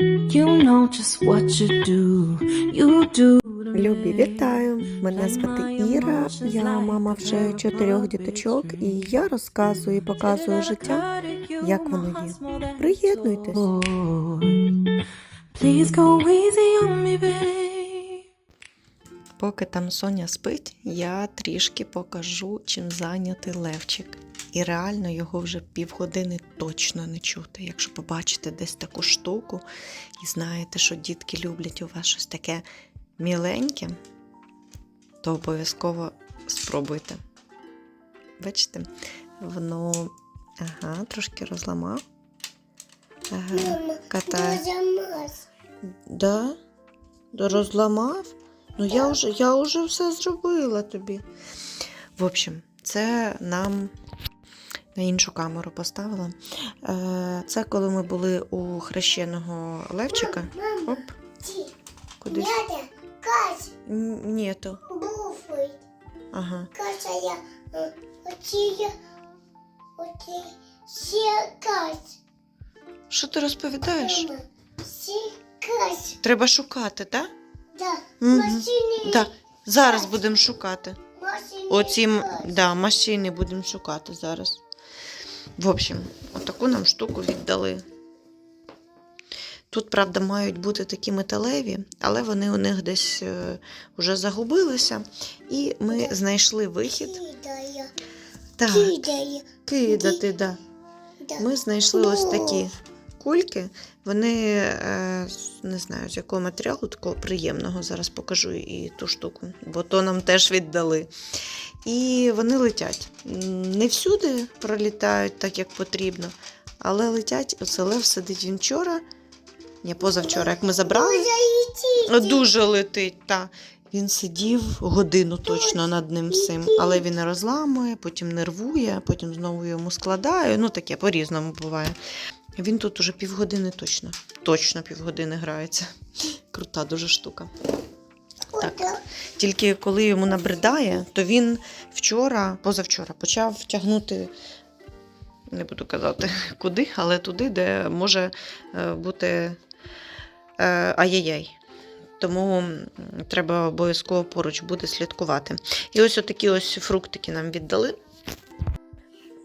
You know just what you do. You do. Любі, вітаю! Мене звати Іра, я мама вже чотирьох діточок, і я розказую і показую життя, як воно є. Приєднуйтесь. Please go easy on me, babe. Поки там Соня спить, я трішки покажу, чим зайнятий Левчик. І реально його вже півгодини точно не чути. Якщо побачите десь таку штуку і знаєте, що дітки люблять у вас щось таке міленьке, то обов'язково спробуйте. Бачите, воно ага, трошки розламав. Ага, катає. Да? Розламав? Ну, я вже, я вже все зробила тобі. В общем, це нам на іншу камеру поставила. Е, Це коли ми були у хрещеного Левчика. Оп, кудись. Дядя, Кась, Н- Нету. буфай. Ага. Кася, я, э, оці, оці, ще Кась. Що ти розповідаєш? Треба шукати, так? Да, Мгм. машини. Да. Зараз будемо шукати. Машини Оці м- да, машини будемо шукати зараз. В общем, отаку нам штуку віддали. Тут, правда, мають бути такі металеві, але вони у них десь е, вже загубилися. І ми знайшли вихід. Кидає, Так, кидає. кидати, да. Да. Ми знайшли ось такі кульки. Вони е, не знаю, з якого матеріалу, такого приємного. Зараз покажу і ту штуку, бо то нам теж віддали. І вони летять. Не всюди пролітають так, як потрібно, але летять. Оце лев сидить він вчора. Ні, позавчора, як ми забрали. Дуже летить. Дуже летить, та. Він сидів годину точно над ним всім, але він не розламує, потім нервує, потім знову йому складає. Ну таке по-різному буває. Він тут уже півгодини точно. Точно півгодини грається. Крута дуже штука. Так. Тільки коли йому набридає, то він вчора, позавчора, почав тягнути, не буду казати куди, але туди, де може е, бути е, ай-яй-яй. Тому треба обов'язково поруч буде слідкувати. І ось отакі ось фруктики нам віддали.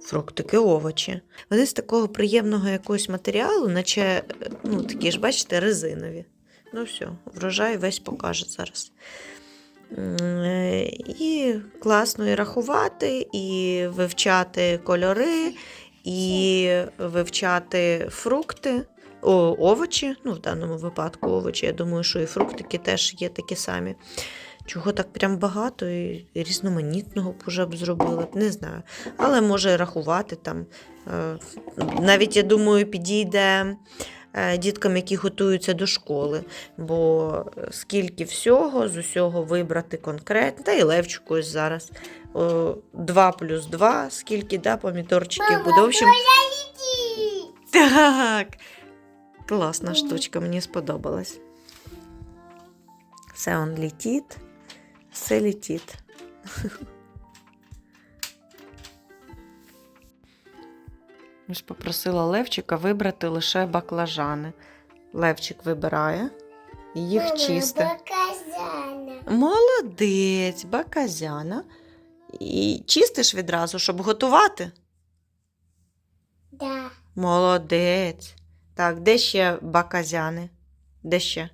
Фруктики, овочі. Вони з такого приємного якогось матеріалу, наче е, ну, такі ж, бачите, резинові. Ну все, врожай весь покаже зараз. Е, І класно і рахувати, і вивчати кольори, і вивчати фрукти, о, овочі. Ну, в даному випадку овочі. Я думаю, що і фруктики теж є такі самі. Чого так прям багато і різноманітного б уже б зробили, не знаю. Але може рахувати там. е, Навіть, я думаю, підійде е, діткам, які готуються до школи. Бо скільки всього, з усього вибрати конкретно, та і Левчику ось зараз. 2 плюс 2, скільки да, помідорчиків буде. В общем, так. Класна штучка, мені сподобалась. Все он летить, все летить. Я ж попросила Левчика вибрати лише баклажани. Левчик вибирає і їх Мама, чисте. Баказана. Молодець, баказяна. І чистиш відразу, щоб готувати. Да. Молодець. Так, де ще баказяни? Де ще?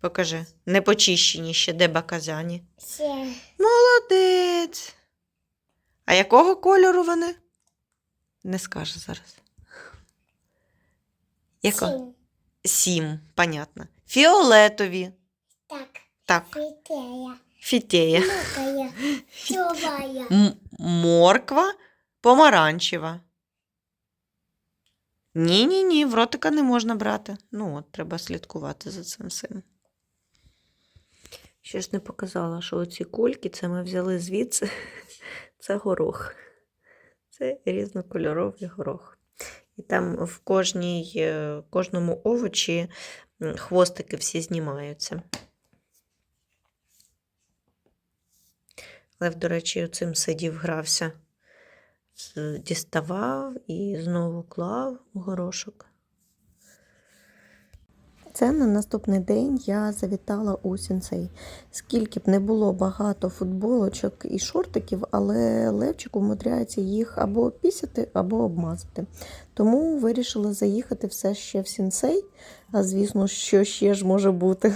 Покажи. Не почищені ще, де баказяні. Все. Молодець. А якого кольору вони? Не скаже зараз. Яко? Сім. Сім, понятно. Фіолетові. Так. Так, Фітея. фітея. Мокая. Тёвая. М- морква помаранчева. Ні, ні, ні, в ротика не можна брати. Ну, от, треба слідкувати за цим всім. Ще ж не показала, що оці кульки це ми взяли звідси. Це горох. Це різнокольоровий горох. І там в кожній, е, кожному овочі хвостики всі знімаються. Лев, до речі, цим сидів, грався. Діставав і знову клав у горошок. Це на наступний день я завітала у сінсей. Скільки б не було багато футболочок і шортиків, але Левчик умудряється їх або пісяти, або обмазати. Тому вирішила заїхати все ще в сінсей, а звісно, що ще ж може бути.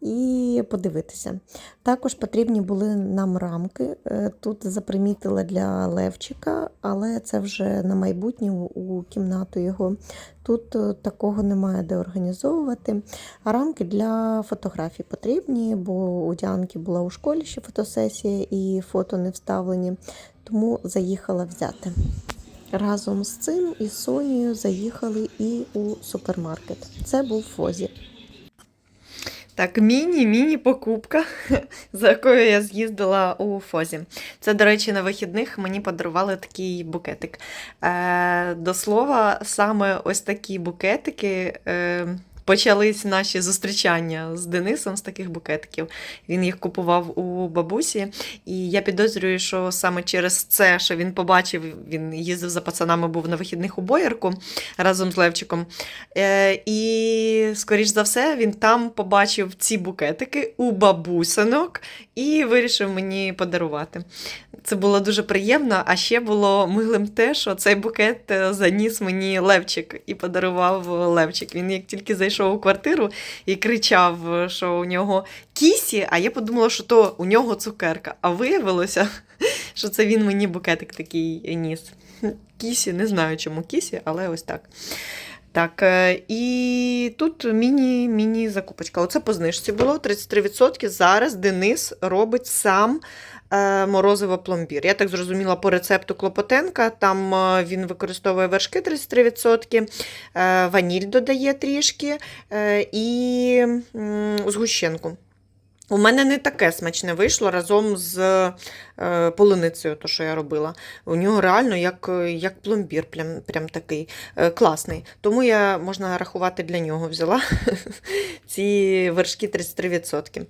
І подивитися. Також потрібні були нам рамки. Е, Тут запримітила для Левчика, але це вже на майбутнє у кімнату його. Тут е, такого немає де організовувати. А рамки для фотографій потрібні, бо у Діанки була у школі ще фотосесія і фото не вставлені, тому заїхала взяти. Разом з цим і Сонією заїхали і у супермаркет. Це був Фозі. Так, міні-міні покупка, за якою я з'їздила у Фозі. Це, до речі, на вихідних мені подарували такий букетик. Е, до слова, саме ось такі букетики. Е, Почались наші зустрічання з Денисом з таких букетиків. Він їх купував у бабусі, і я підозрюю, що саме через це, що він побачив, він їздив за пацанами, був на вихідних у боярку разом з Левчиком. Е, і, скоріш за все, він там побачив ці букетики у бабусинок і вирішив мені подарувати. Це було дуже приємно, а ще було милим те, що цей букет е, заніс мені Левчик і подарував Левчик. Він як тільки зайшов у квартиру і кричав, що у нього кісі, а я подумала, що то у нього цукерка. А виявилося, що це він мені букетик такий ніс. Кісі, не знаю, чому кісі, але ось так. Так, е, і тут міні-міні закупочка. Оце по знижці було 33%. Зараз Денис робить сам морозиво пломбір. Я так зрозуміла по рецепту Клопотенка. Там е, він використовує вершки 33%, е, ваніль додає трішки е, і згущенку. У мене не таке смачне вийшло разом з е, полуницею, то, що я робила. У нього реально як, як пломбір, прям, прям такий е, класний. Тому я, можна рахувати, для нього взяла ці вершки 33%.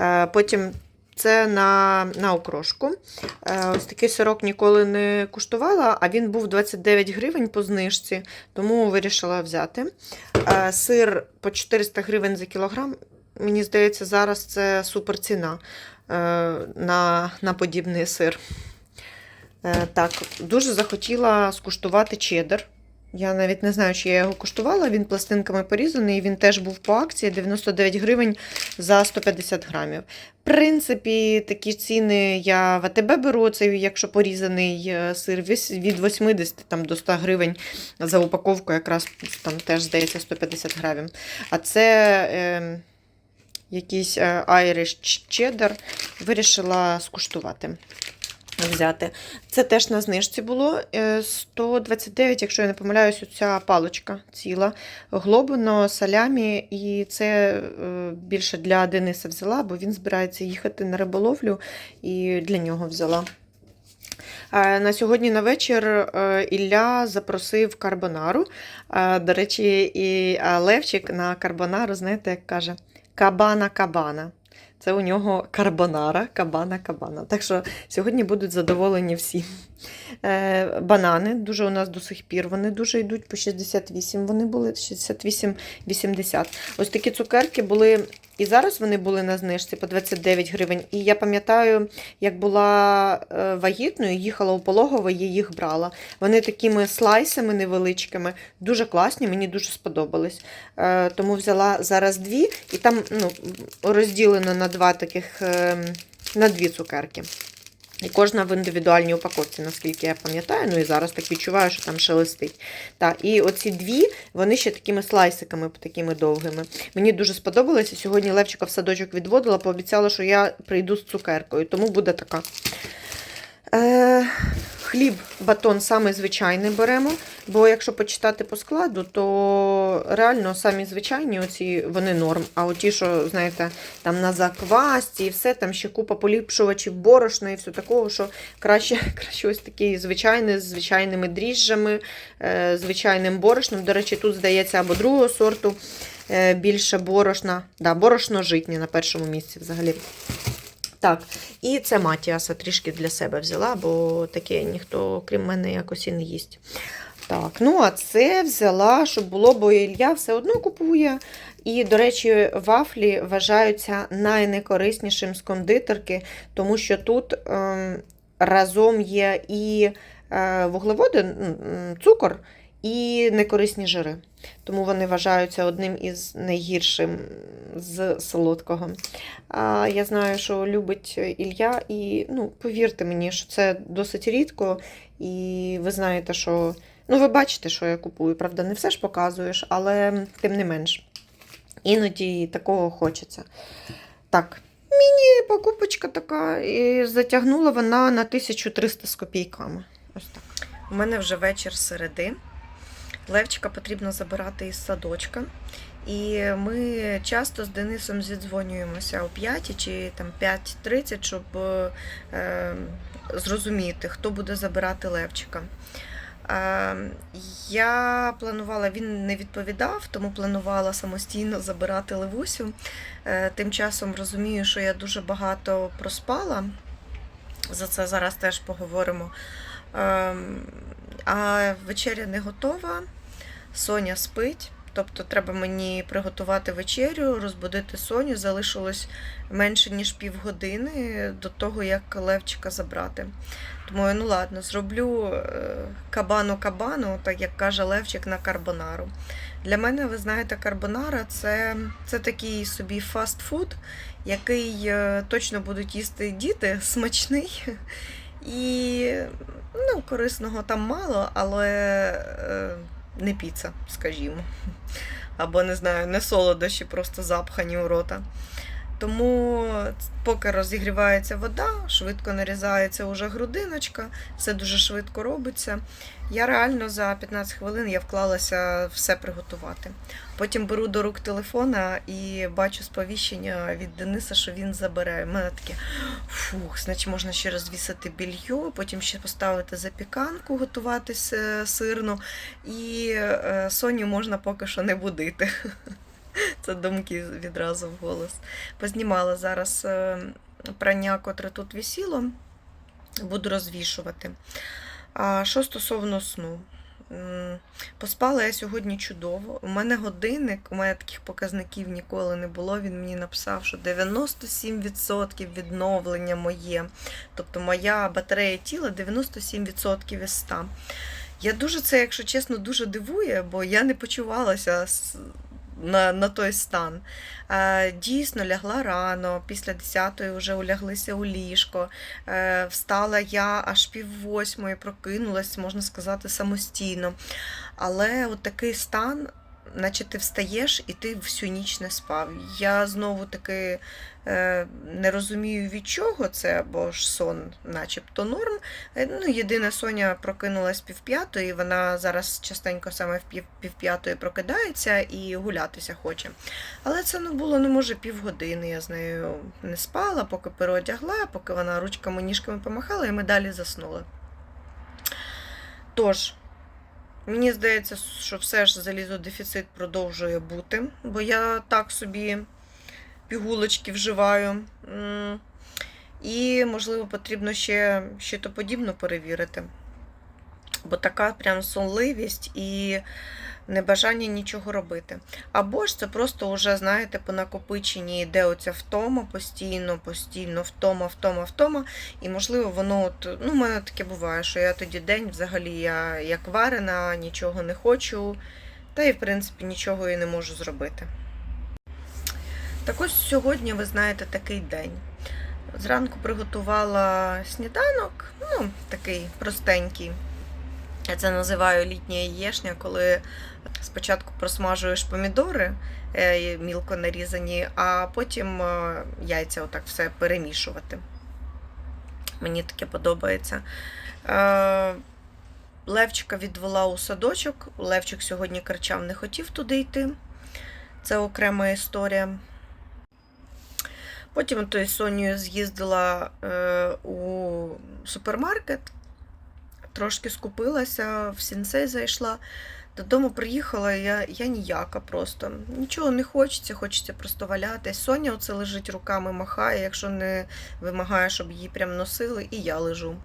Е, потім це на, на окрошку. Е, ось такий сирок ніколи не куштувала, а він був 29 гривень по знижці, тому вирішила взяти. Е, Сир по 400 гривень за кілограм. Мені здається, зараз це супер ціна е, на, на подібний сир. Так, дуже захотіла скуштувати чеддер. Я навіть не знаю, чи я його куштувала. Він пластинками порізаний, він теж був по акції 99 гривень за 150 грамів. В принципі, такі ціни я в АТБ беру, це якщо порізаний е, сир від 80 там, до 100 гривень за упаковку, якраз там теж здається 150 грамів. А це. Е, якийсь Irish cheddar, вирішила скуштувати. Взяти. Це теж на знижці було е, 129, якщо я не помиляюсь, ця паличка ціла. Глобино, салямі, і це е, більше для Дениса взяла, бо він збирається їхати на риболовлю і для нього взяла. Е, На сьогодні на вечір е, Ілля запросив карбонару. Е, До речі, і Левчик на карбонару, знаєте, як каже, кабана-кабана. Це у нього карбонара, кабана-кабана. Так що сьогодні будуть задоволені всі. Е, банани, дуже у нас до сих пір, вони дуже йдуть по 68, вони були 68-80. Ось такі цукерки були, і зараз вони були на знижці по 29 гривень. І я пам'ятаю, як була е, вагітною, їхала у пологове, я їх брала. Вони такими слайсами невеличкими, дуже класні, мені дуже сподобались. Е, тому взяла зараз дві, і там ну, розділено на два таких, е, на дві цукерки. І кожна в індивідуальній упаковці, наскільки я пам'ятаю, ну і зараз так відчуваю, що там шелестить. Так, і оці дві, вони ще такими слайсиками, такими довгими. Мені дуже сподобалося. Сьогодні Левчика в садочок відводила, пообіцяла, що я прийду з цукеркою, тому буде така. Е, хліб, батон самий звичайний беремо, бо якщо почитати по складу, то реально самі звичайні оці вони норм. А оті, що, знаєте, там на заквасті і все, там ще купа поліпшувачів, борошна і все такого, що краще, краще ось такий звичайний, з звичайними дріжджами, е, звичайним борошном. До речі, тут здається або другого сорту е, більше борошна. Да, борошно житнє на першому місці взагалі. Так, і це Матіаса трішки для себе взяла, бо таке ніхто, крім мене, якось і не їсть. Так, ну а це взяла, щоб було, бо Ілля все одно купує. І, до речі, вафлі вважаються найнекориснішим з кондитерки, тому що тут ем, разом є і е, вуглеводи, цукор, і некорисні жири. Тому вони вважаються одним із найгіршим з солодкого. А я знаю, що любить Ілля, і ну, повірте мені, що це досить рідко. І ви знаєте, що. Ну, ви бачите, що я купую. Правда, не все ж показуєш, але тим не менш. Іноді такого хочеться. Так, міні-покупочка така, і затягнула вона на 1300 з копійками. Ось так. У мене вже вечір середи. Левчика потрібно забирати із садочка. І ми часто з Денисом зідзвонюємося о 5 чи там 5.30, щоб е, зрозуміти, хто буде забирати Левчика. Е, я планувала, він не відповідав, тому планувала самостійно забирати Левусю. Е, тим часом розумію, що я дуже багато проспала. За це зараз теж поговоримо. Ем, А вечеря не готова. Соня спить. Тобто треба мені приготувати вечерю, розбудити Соню. Залишилось менше ніж півгодини до того, як Левчика забрати. Тому ну ладно, зроблю е, кабану-кабану, так як каже Левчик, на карбонару. Для мене, ви знаєте, карбонара це, це такий собі фастфуд, який е, точно будуть їсти діти, смачний. І ну, корисного там мало, але е, не піца, скажімо. Або не знаю, не солодощі, просто запхані у рота. Тому поки розігрівається вода, швидко нарізається уже грудиночка, все дуже швидко робиться. Я реально за 15 хвилин я вклалася все приготувати. Потім беру до рук телефона і бачу сповіщення від Дениса, що він забере. Мене таке фух, значить можна ще розвісити більйо, потім ще поставити запіканку, готуватися сирну, і е, Соню можна поки що не будити. Це думки відразу в голос. Познімала зараз е, прання, котре тут висіло, буду розвішувати. А що стосовно сну? Поспала я сьогодні чудово. У мене годинник, у мене таких показників ніколи не було. Він мені написав, що 97% відновлення моє. Тобто моя батарея тіла 97% із 100. Я дуже це, якщо чесно, дуже дивує, бо я не почувалася на, на той стан. Е, дійсно, лягла рано, після 10-ї вже уляглися у ліжко. Е, встала я аж пів восьмої, прокинулась, можна сказати, самостійно. Але от такий стан, наче ти встаєш і ти всю ніч не спав. Я знову таки е, не розумію, від чого це, бо ж сон, начебто норм. Е, Ну, єдине, Соня прокинулась півп'ятої, вона зараз частенько саме в півп'ятої прокидається і гулятися хоче. Але це ну, було, ну, може, півгодини. Я з нею не спала, поки переодягла, поки вона ручками, ніжками помахала, і ми далі заснули. Тож, мені здається, що все ж залізодефіцит продовжує бути, бо я так собі пігулочки вживаю. І, можливо, потрібно ще щитоподібно перевірити. Бо така прям сонливість і небажання нічого робити. Або ж це просто вже, знаєте, по накопиченні йде оця втома постійно, постійно, втома, втома, втома. І, можливо, воно от, ну, у мене таке буває, що я тоді день взагалі я як варена, нічого не хочу, та і, в принципі, нічого і не можу зробити. Так ось сьогодні, ви знаєте, такий день. Зранку приготувала сніданок, ну, такий простенький. Я це називаю літня яєшня, коли спочатку просмажуєш помідори е, мілко нарізані, а потім е, яйця отак все перемішувати. Мені таке подобається. Е, Левчика відвела у садочок. Левчик сьогодні кричав, не хотів туди йти. Це окрема історія. Потім то з Сонією з'їздила у супермаркет, трошки скупилася, в сінсей зайшла. Додому приїхала, я, я ніяка просто. Нічого не хочеться, хочеться просто валятись. Соня оце лежить руками, махає, якщо не вимагає, щоб її прям носили, і я лежу.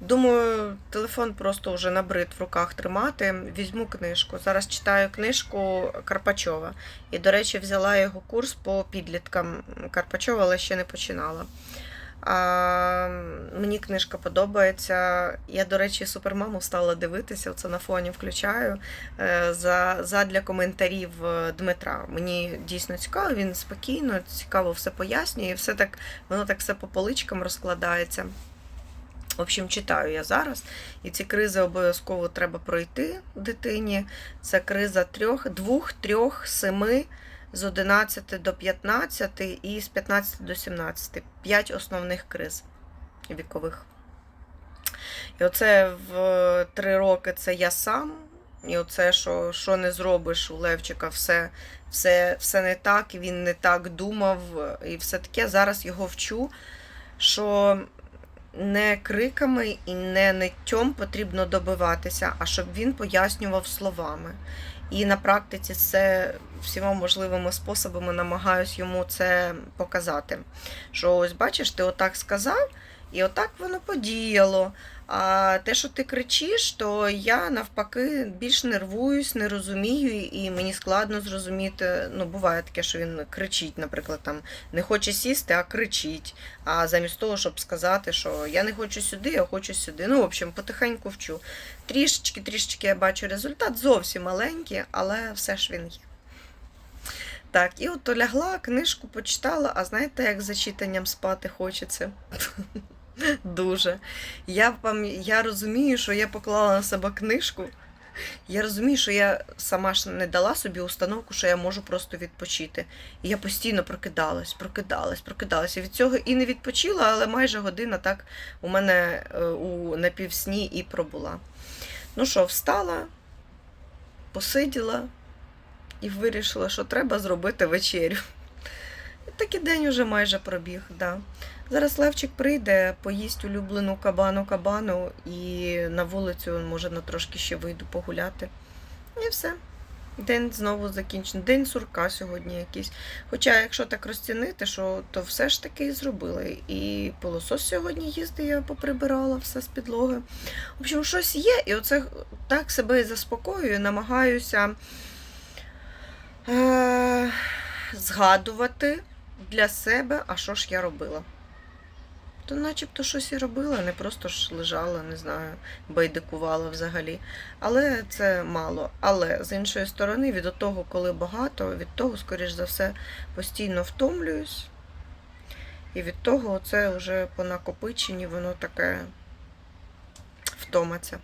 Думаю, телефон просто вже набрид в руках тримати. Візьму книжку. Зараз читаю книжку Карпачова. І, до речі, взяла його курс по підліткам Карпачова, але ще не починала. А, мені книжка подобається. Я, до речі, супермаму стала дивитися. Оце на фоні включаю е, за, задля коментарів е, Дмитра. Мені дійсно цікаво, він спокійно, цікаво все пояснює, все так, воно так все по поличкам розкладається. В общем, читаю я зараз, і ці кризи обов'язково треба пройти дитині. Це криза трьох, двох, трьох, семи, з 11 до 15 і з 15 до 17. П'ять основних криз вікових. І оце в три роки це я сам. І оце, що, що не зробиш у Левчика, все, все, все не так, він не так думав, і все таке. Зараз його вчу, що не криками і не ниттям потрібно добиватися, а щоб він пояснював словами. І на практиці все всіма можливими способами намагаюсь йому це показати. Що ось бачиш, ти отак сказав, і отак воно подіяло. А те, що ти кричиш, то я навпаки більш нервуюсь, не розумію, і мені складно зрозуміти. Ну, буває таке, що він кричить, наприклад, там не хоче сісти, а кричить. А замість того, щоб сказати, що я не хочу сюди, я хочу сюди. Ну, в общем, потихеньку вчу. Трішечки, трішечки я бачу результат, зовсім маленький, але все ж він є. Так, і от лягла, книжку почитала, а знаєте, як за читанням спати хочеться? Дуже. Я, я розумію, що я поклала на себе книжку. Я розумію, що я сама ж не дала собі установку, що я можу просто відпочити. І я постійно прокидалась, прокидалась, прокидалась. І від цього і не відпочила, але майже година так у мене е, у напівсні і пробула. Ну що, встала, посиділа і вирішила, що треба зробити вечерю. Такий день уже майже пробіг. Да. Зараз Левчик прийде, поїсть улюблену кабану кабану і на вулицю, може, на трошки ще вийду погуляти. І все. День знову закінчений. День сурка сьогодні якийсь. Хоча, якщо так розцінити, що то все ж таки і зробили. І пилосос сьогодні їздив, я поприбирала все з підлоги. В общем, щось є, і оце так себе і заспокоюю, намагаюся е- згадувати для себе, а що ж я робила. То начебто щось і робила, не просто ж лежала, не знаю, байдикувала взагалі. Але це мало. Але з іншої сторони, від того, коли багато, від того, скоріш за все, постійно втомлююсь. І від того це вже по накопиченні воно таке втомиться.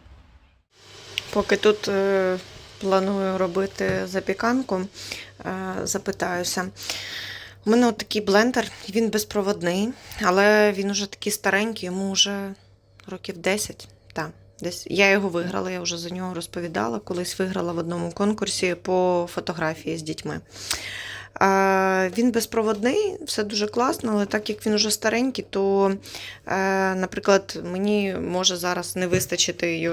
Поки тут е, планую робити запіканку, е, запитаюся. У мене от такий блендер, він безпроводний, але він уже такий старенький, йому вже років 10. Так, десь. Я його виграла, я вже за нього розповідала. Колись виграла в одному конкурсі по фотографії з дітьми. Е, Він безпроводний, все дуже класно, але так як він уже старенький, то, е, наприклад, мені може зараз не вистачити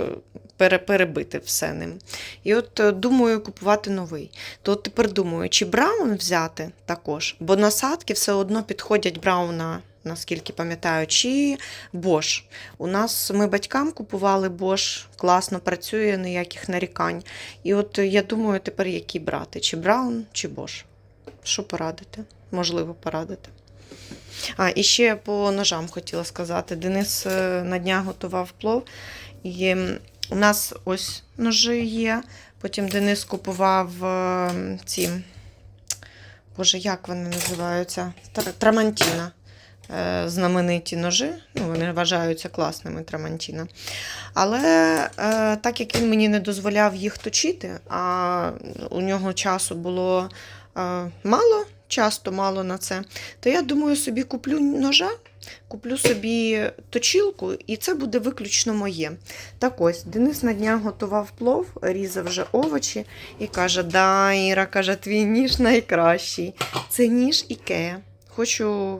перебити все ним. І от е, думаю купувати новий. То от тепер думаю, чи Браун взяти також, бо насадки все одно підходять Брауна, наскільки пам'ятаю, чи Bosch. У нас ми батькам купували Bosch, класно працює, ніяких нарікань. І от я думаю, тепер які брати: чи Браун, чи Bosch. Що порадити? Можливо, порадити. А, і ще по ножам хотіла сказати. Денис е, на днях готував плов. І у нас ось ножи є. Потім Денис купував е, ці, боже, як вони називаються? Трамантіна. Е, Знамениті ножи, ну, вони вважаються класними Трамантіна. Але так як він мені не дозволяв їх точити, а у нього часу було мало, часто мало на це, то я думаю, собі куплю ножа, куплю собі точілку, і це буде виключно моє. Так ось, Денис на днях готував плов, різав вже овочі і каже: Да, Іра, каже, твій ніж найкращий. Це ніж Ікея. Хочу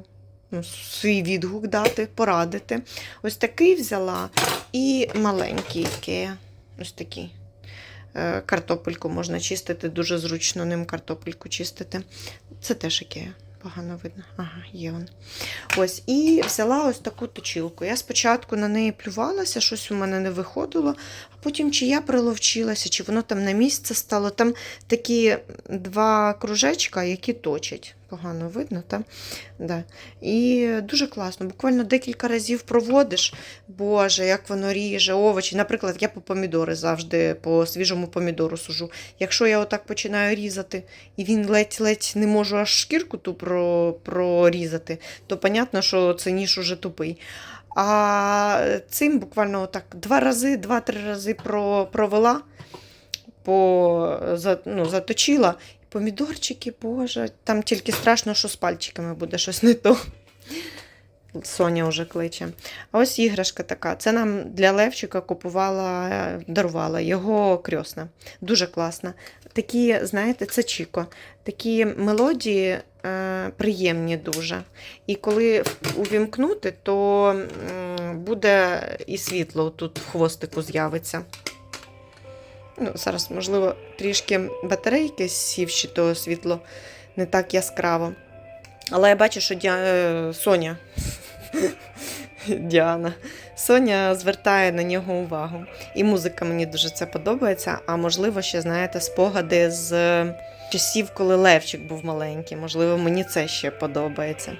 ну, свій відгук дати, порадити. Ось такий взяла і маленький Ікея. Ось такий. Е, Картопельку можна чистити, дуже зручно ним картопельку чистити. Це теж Ікея. Погано видно. Ага, є він. Ось, і взяла ось таку точилку. Я спочатку на неї плювалася, щось у мене не виходило, а потім чи я приловчилася, чи воно там на місце стало. Там такі два кружечка, які точать. Погано видно, так? Да. І дуже класно. Буквально декілька разів проводиш. Боже, як воно ріже, овочі. Наприклад, я по помідори завжди по свіжому помідору сужу. Якщо я отак починаю різати, і він ледь-ледь не можу аж шкірку ту прорізати, то понятно, що це ніж уже тупий. А цим буквально так два рази, два-три рази провела, по, ну, заточила. Помідорчики, боже, там тільки страшно, що з пальчиками буде щось не то. Соня вже кличе. А ось іграшка така. Це нам для Левчика купувала, дарувала його крьосна. Дуже класна. Такі, знаєте, це Чіко. Такі мелодії е, приємні дуже. І коли увімкнути, то буде і світло тут в хвостику з'явиться. Ну, зараз, можливо, трішки батарейки сівші, то світло не так яскраво. Але я бачу, що е, Соня. Діана. Соня звертає на нього увагу. І музика мені дуже це подобається. А можливо, ще, знаєте, спогади з часів, коли Левчик був маленький. Можливо, мені це ще подобається.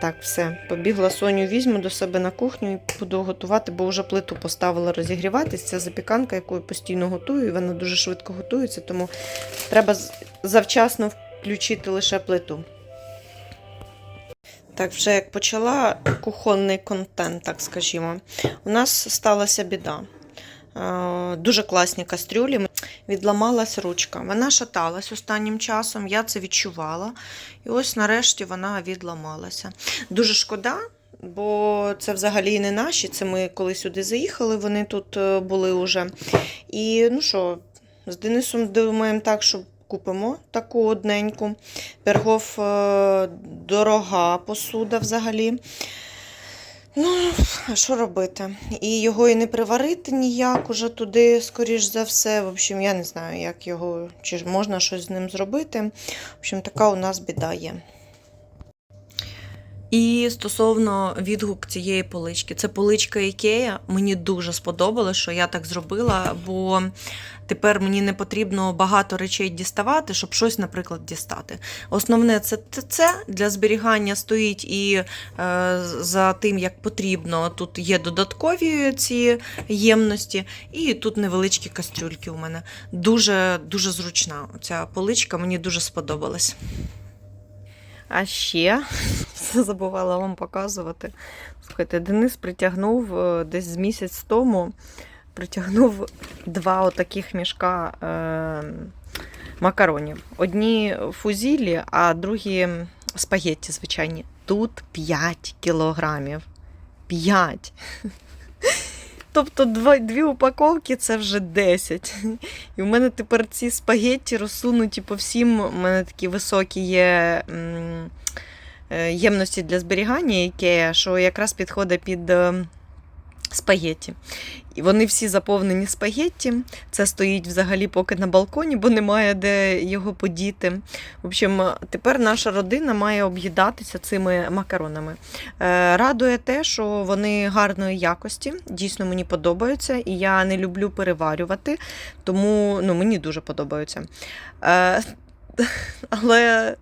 Так, все. Побігла Соню, візьму до себе на кухню і буду готувати, бо вже плиту поставила розігріватись. Це запіканка, яку я постійно готую, і вона дуже швидко готується, тому треба завчасно включити лише плиту. Так, вже як почала кухонний контент, так скажімо, у нас сталася біда. Е, Дуже класні кастрюлі. Відламалась ручка. Вона шаталась останнім часом, я це відчувала. І ось нарешті вона відламалася. Дуже шкода, бо це взагалі не наші. Це ми коли сюди заїхали, вони тут е, були уже. І ну що, з Денисом думаємо так, що купимо таку одненьку. Пергов е, дорога посуда взагалі. Ну, а що робити? І його і не приварити ніяк уже туди, скоріш за все. В общем, я не знаю, як його, чи ж можна щось з ним зробити. В общем, така у нас біда є. І стосовно відгук цієї полички, це поличка Ікея. Мені дуже сподобалось, що я так зробила, бо тепер мені не потрібно багато речей діставати, щоб щось, наприклад, дістати. Основне це це для зберігання стоїть і е, за тим, як потрібно. Тут є додаткові ці ємності, і тут невеличкі кастрюльки у мене. Дуже дуже зручна ця поличка, мені дуже сподобалась. А ще забувала вам показувати. Слухайте, Денис притягнув е, десь з місяць тому. Притягнув два отаких мішка е, макаронів. Одні фузілі, а другі спагетті звичайні. Тут 5 кілограмів. 5. Тобто дві упаковки це вже 10. І в мене тепер ці спагетті розсунуті по всім. У мене такі високі є е, ємності для зберігання, Ікея, що якраз підходить під е, спагетті. І вони всі заповнені спагетті. Це стоїть взагалі поки на балконі, бо немає де його подіти. В общем, тепер наша родина має об'їдатися цими макаронами. Е, Радує те, що вони гарної якості, дійсно мені подобаються, і я не люблю переварювати, тому ну, мені дуже подобаються. Е, Але.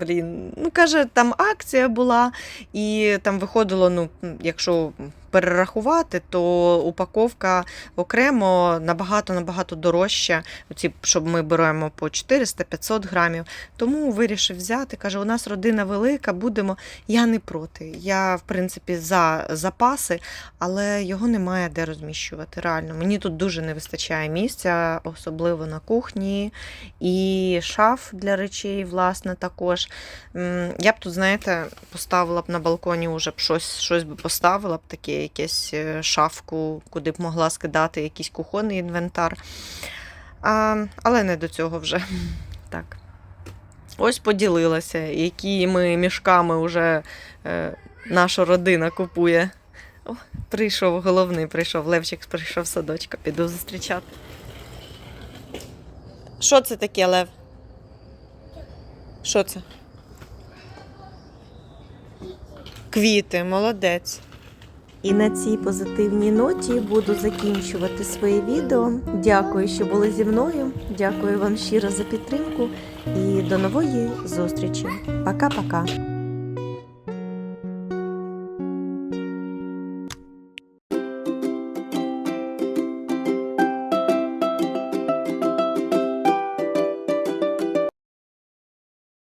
Блін, ну каже, там акція була, і там виходило, ну, якщо перерахувати, то упаковка окремо набагато-набагато дорожча, оці, щоб ми беремо по 400-500 грамів. Тому вирішив взяти. Каже, у нас родина велика, будемо. Я не проти. Я, в принципі, за запаси, але його немає де розміщувати. Реально, мені тут дуже не вистачає місця, особливо на кухні, і шаф для речей, власне, також. Я б тут, знаєте, поставила б на балконі вже б щось, щось би поставила б таке, якесь е, шафку, куди б могла скидати якийсь кухонний інвентар. А, але не до цього вже. Так. Ось поділилася, які ми мішками вже е, наша родина купує. О, прийшов головний, прийшов Левчик, прийшов садочка, піду зустрічати. Що це таке, Лев? Що це? Квіти, молодець. І на цій позитивній ноті буду закінчувати своє відео. Дякую, що були зі мною. Дякую вам щиро за підтримку і до нової зустрічі. Пока-пока.